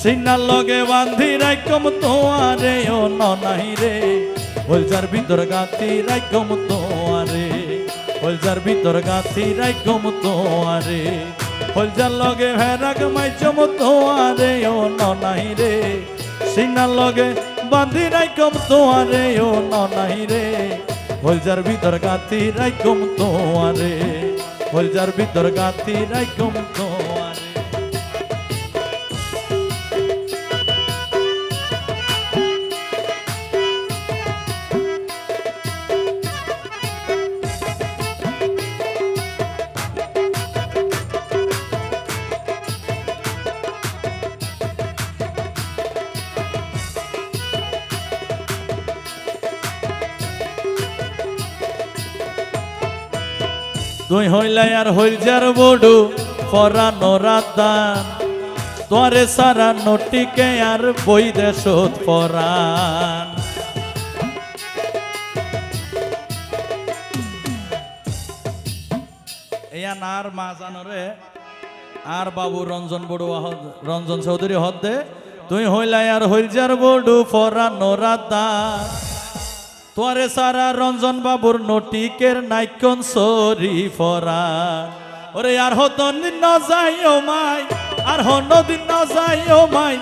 সিনার লগে বান্ধি রাইকম তোয়ারে, ও ননাই রে। হলজার ভিতর গাতি রাইকম তোয়ারে হলজার ভিতর গাতি রাইকম তোয়ারে। হলজার লগে ভেরাক মাইচম তোয়ারে, ও ননাই রে। সিনার লগে বান্ধি রাইকম তোয়ারে, ও ননাই রে। হলজার ভিতর গাতি রাইকম তোয়ারে হলজার ভিতর গাতি রাইকম তোয়ারে। তুই হইলাই আর হইলজার বড়ু পরানো রাতান তোরে সারা নটিকে আর বই দেশত পরান ইয়ান আর মা জানরে আর বাবু রঞ্জন বড়ুয়া রঞ্জন চৌধুরী হদ্দে, তুই হইলাই আর হইলজার বড়ু পরানো রাতান তোরে সারা রঞ্জন বাবুর নটিকের নাইকন সরি ফরা। ওরে আর হতন ন যাই ও মাই, আর হন দিন ন যাই ও মাই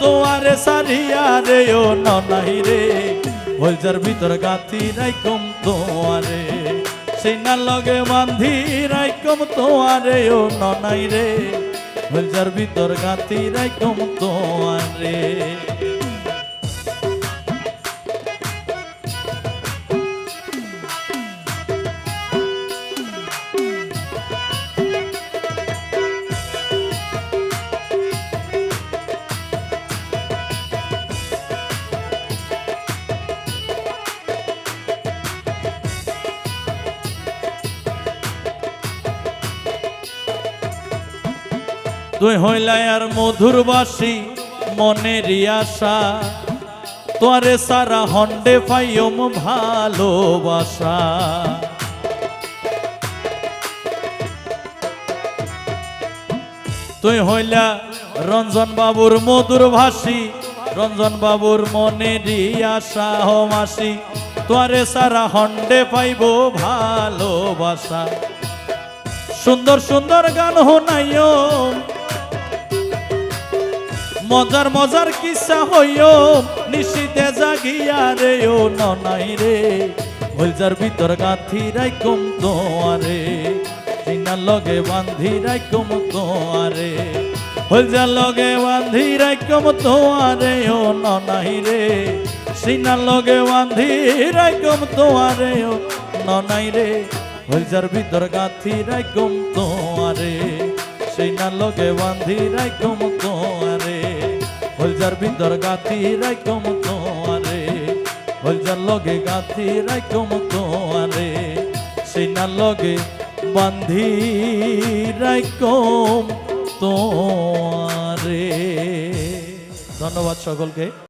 তোয়ারে সারিয়া রে ও ননাই রে। হলজার ভিতর গাতি রাইকম তোয়ারে সেই না লগে বান্ধি রাইকম তোয়ারে ও ননাই রে। হলজার ভিতর গাতি রাইকম তোয়ারে তুই হইলাই আর মধুর বাসি মনেরই আশা। তোরে সারা হন্ডে পাইয়ম ভালোবাসা। তুই হইলা রঞ্জন বাবুর মধুর ভাসি রঞ্জন বাবুর মনেরই আশা হো মাসি। তোরে সারা হন্ডে পাইব ভালোবাসা। সুন্দর সুন্দর গান হোনাইও। মজার মজার কিসা হইও, নিশিতে জাগিয়া রে ও ননাই রে। হলজার ভিতর গাঁথি রাই কম তোয়ারে চিনার লগে বান্ধি রাই কম তোয়ারে হলজার লগে বান্ধি রাই কম তোয়ারে ও ননাই রে। সিনার লগে বান্ধি রাই কম তোয়ারে ও ননাই রে। হলজার ভিতর গাঁথি রাই কম তোয়ারে, সেই না লগে বান্ধি রাই কম তোয়ারে। হলজার ভিতর গাঁথি রাই কম তোয়ারে হলজার লগে গাঁথি রাই কম তোয়ারে, সেই না লগে বান্ধি রাই কম তোয়ারে। ধন্যবাদ সকলকে।